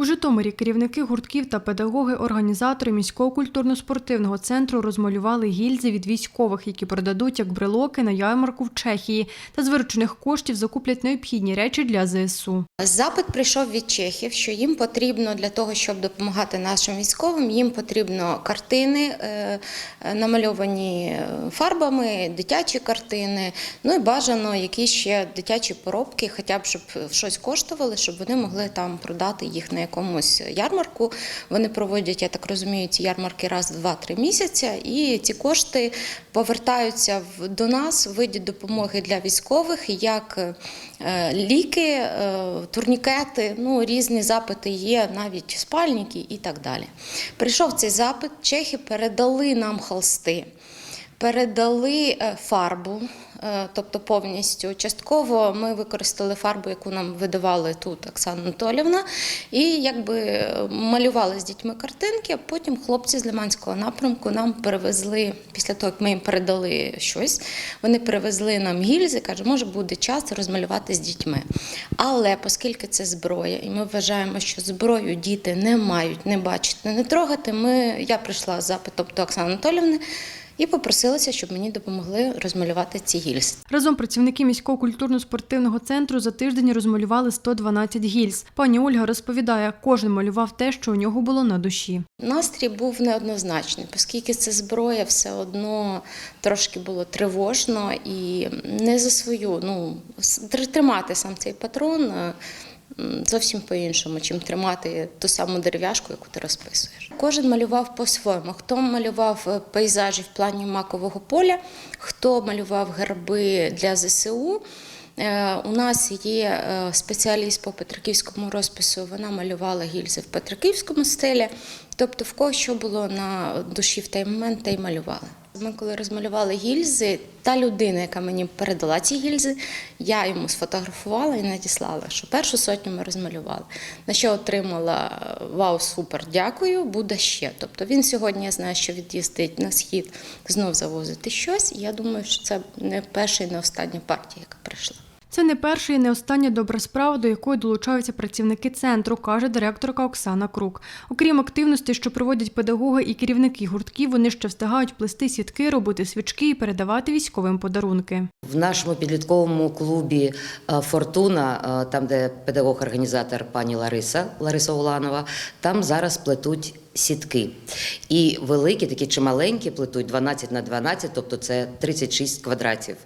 У Житомирі керівники гуртків та педагоги, організатори міського культурно-спортивного центру розмалювали гільзи від військових, які продадуть як брелоки на ярмарку в Чехії, та з виручених коштів закуплять необхідні речі для ЗСУ. Запит прийшов від чехів, що їм потрібно для того, щоб допомагати нашим військовим, їм потрібно картини, е, намальовані фарбами, дитячі картини. Ну і бажано якісь ще дитячі поробки, хоча б щоб щось коштували, щоб вони могли там продати їх на якомусь ярмарку. Вони проводять, я так розумію, ці ярмарки раз в 2-3 місяці, і ці кошти повертаються до нас в виді допомоги для військових, як е, ліки, е, турнікети, ну різні запити є, навіть спальники і так далі. Прийшов цей запит, чехи передали нам холсти. Передали е, фарбу, е, тобто повністю. Частково ми використали фарбу, яку нам видавали тут Оксана Анатолівна, і якби е, малювали з дітьми картинки. А потім хлопці з Лиманського напрямку нам перевезли, після того, як ми їм передали щось, вони перевезли нам гільзи, каже, може буде час розмалювати з дітьми. Але оскільки це зброя, і ми вважаємо, що зброю діти не мають не бачити, не трогати. Ми, я прийшла з запитом до Оксани Анатолівни і попросилася, щоб мені допомогли розмалювати ці гільзи. Разом працівники міського культурно-спортивного центру за тиждень розмалювали 112 гільз. Пані Ольга розповідає, кожен малював те, що у нього було на душі. Настрій був неоднозначний, оскільки це зброя, все одно трошки було тривожно і не за свою. Ну тримати сам цей патрон е, зовсім по-іншому, чим тримати ту саму дерев'яшку, яку ти розписуєш. Кожен малював по-своєму. Хто малював е, пейзажі в плані макового поля, хто малював герби для ЗСУ. Е, У нас є е, спеціаліст по Петриківському розпису. Вона малювала гільзи в Петриківському стилі. Тобто, в кого що було на душі в той момент, те й малювали. Ми, коли розмалювали гільзи, та людина, яка мені передала ці гільзи, я йому сфотографувала і надіслала, що першу сотню ми розмалювали. На що отримала вау, супер, дякую, буде ще. Тобто він сьогодні я знаю, що від'їздить на схід знов завозити щось. І я думаю, що це не перша і не остання партія, яка прийшла. Це не перша і не остання добра справа, до якої долучаються працівники центру, каже директорка Оксана Крук. Окрім активності, що проводять педагоги і керівники гуртків, вони ще встигають плести сітки, робити свічки і передавати військовим подарунки. В нашому підлітковому клубі е, Фортуна, е, там де педагог-організатор пані Лариса Лариса Уланова, там зараз плетуть сітки. І великі, такі чи маленькі плетуть 12 на 12, тобто це 36 квадратів.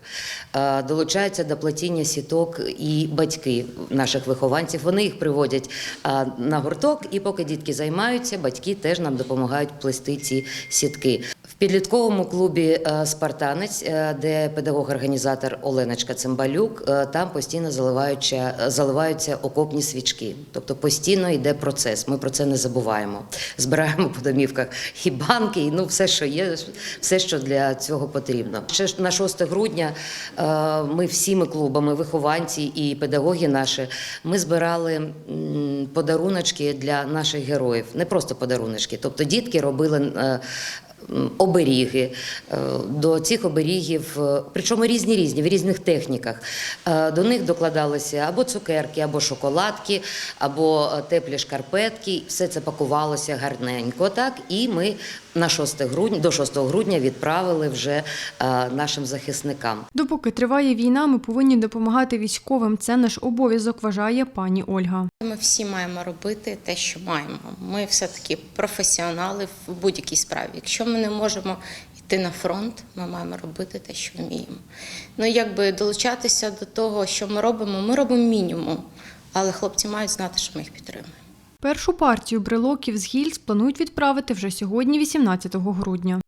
Е, Долучаються до плетіння сіток і батьки наших вихованців. Вони їх приводять е, на гурток, і поки дітки займаються, батьки теж нам допомагають плести ці сітки. Підлітковому клубі е, Спартанець, е, де педагог-організатор Оленочка Цимбалюк, е, там постійно заливаються, заливаються окопні свічки. Тобто постійно йде процес. Ми про це не забуваємо. Збираємо по домівках і банки, і ну все, що є, все, що для цього потрібно. Ще на 6 грудня ми всіми клубами, вихованці і педагоги наші, ми збирали подаруночки для наших героїв. Не просто подаруночки. Тобто дітки робили. Оберіги Е, до цих оберігів, е, причому різні різні в різних техніках. Е, До них докладалися або цукерки, або шоколадки, або теплі шкарпетки. Все це пакувалося гарненько. Так і ми на 6 грудня до 6 грудня відправили вже е, нашим захисникам. Допоки триває війна, ми повинні допомагати військовим. Це наш обов'язок, вважає пані Ольга. Ми всі маємо робити те, що маємо. Ми все-таки професіонали в будь-якій справі. Якщо ми не можемо йти на фронт, ми маємо робити те, що вміємо. Ну, якби долучатися до того, що ми робимо, ми робимо мінімум, але хлопці мають знати, що ми їх підтримуємо. Першу партію брелоків з гільз планують відправити вже сьогодні, 18 грудня.